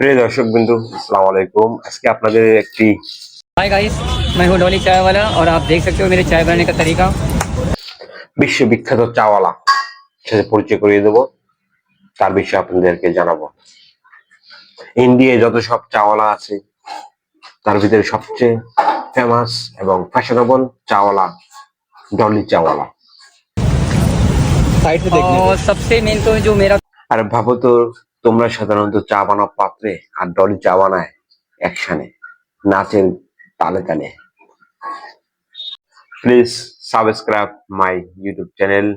প্রিয় দর্শক বিন্দু আসসালামু আলাইকুম আজকে আপনাদের একটি हाय गाइस मैं हूँ डॉली चाय वाला और आप देख सकते हो मेरे चाय बनाने का तरीका বিশ্ববিখ্যাত চাওয়ালা সাথে পরিচয় করিয়ে দেব তার বিষয়ে আপনাদেরকে জানাবো ইন্ডিয়ায় যত সব চাওয়ালা আছে তার ভিতরে সবচেয়ে ফেমাস এবং ফ্যাশনেবল চাওয়ালা ডলি চাওয়ালা साइड से देखने और सबसे मेन तो जो मेरा আর ভাবো তো তোমরা সাধারণত চা বানাও পাত্রে আর ডলি চা বানায় একসানে নাচের তালে তালে। Please subscribe my YouTube channel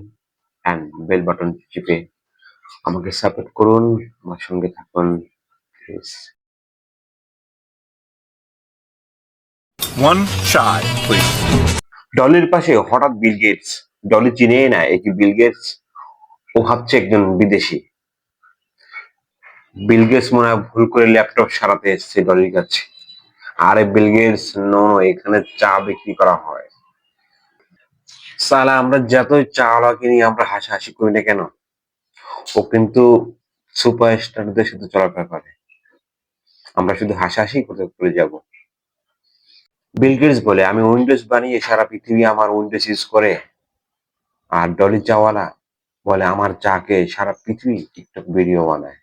and bell button চিপে আমাকে সাপোর্ট করুন আমার সঙ্গে থাকুন প্লিজ please ডলির পাশে হঠাৎ বিল গেটস ডলি চিনেই না এটি বিল গেটস ও ভাবছে একজন বিদেশি। বিল গেটস মনে হয় ভুল করে ল্যাপটপ সারাতে এসছে ডলির কাছে আরে বিল গেটস নো নো, এখানে চা বিক্রি করা হয়। সালা আমরা যতই চা ওয়ালা কিনি আমরা হাসাহাসি করি না কেন? ও কিন্তু সুপারস্টারদের সাথে চলাফেরা করে আমরা শুধু হাসাহাসি করতে করে যাব। বিল গেটস বলে আমি উইন্ডোজ বানিয়ে সারা পৃথিবী আমার উইন্ডোজ ইউজ করে। আর ডলি চাওয়ালা বলে আমার চাকে সারা পৃথিবী টিকটক ভিডিও বানায়।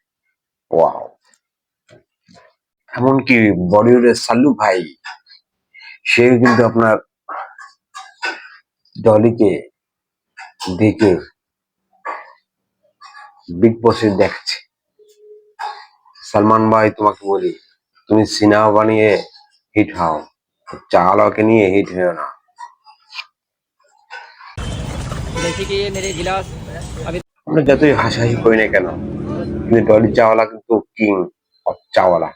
ওয়াও এমনকি বলিউডের সাল্লু ভাই সে কিন্তু আপনার ডলিকে দেখে বিগ বসে দেখছে। সালমান ভাই তোমাকে বলি তুমি সিনেমা বানিয়ে হিট হও। চালকে নিয়ে হিট হয়েও না। আমরা যতই হাসাহি করি না কেন কিন্তু ডলি চাওয়ালা কিন্তু কিং অফ চাওয়ালা।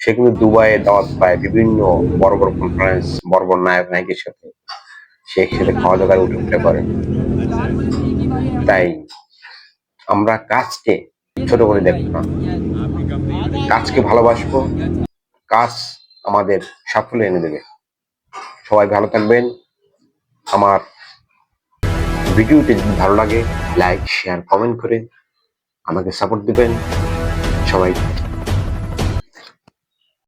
সে কিন্তু দুবাইয়ে দাওয়াত পায় বিভিন্ন বড় বড় কনফারেন্স বড় বড় নায়ক, নায়কের সাথে। সে একসাথে খাওয়া দাওয়ার উঠে উঠে করে। তাই আমরা কাজকে ছোট করে দেখব না। কাজকে ভালোবাসবো। কাজ আমাদের সাফল্য এনে দেবে। সবাই ভালো থাকবেন। আমার ভিডিওটি যদি ভালো লাগে, লাইক শেয়ার কমেন্ট করে আমাকে সাপোর্ট দিবেন। সবাই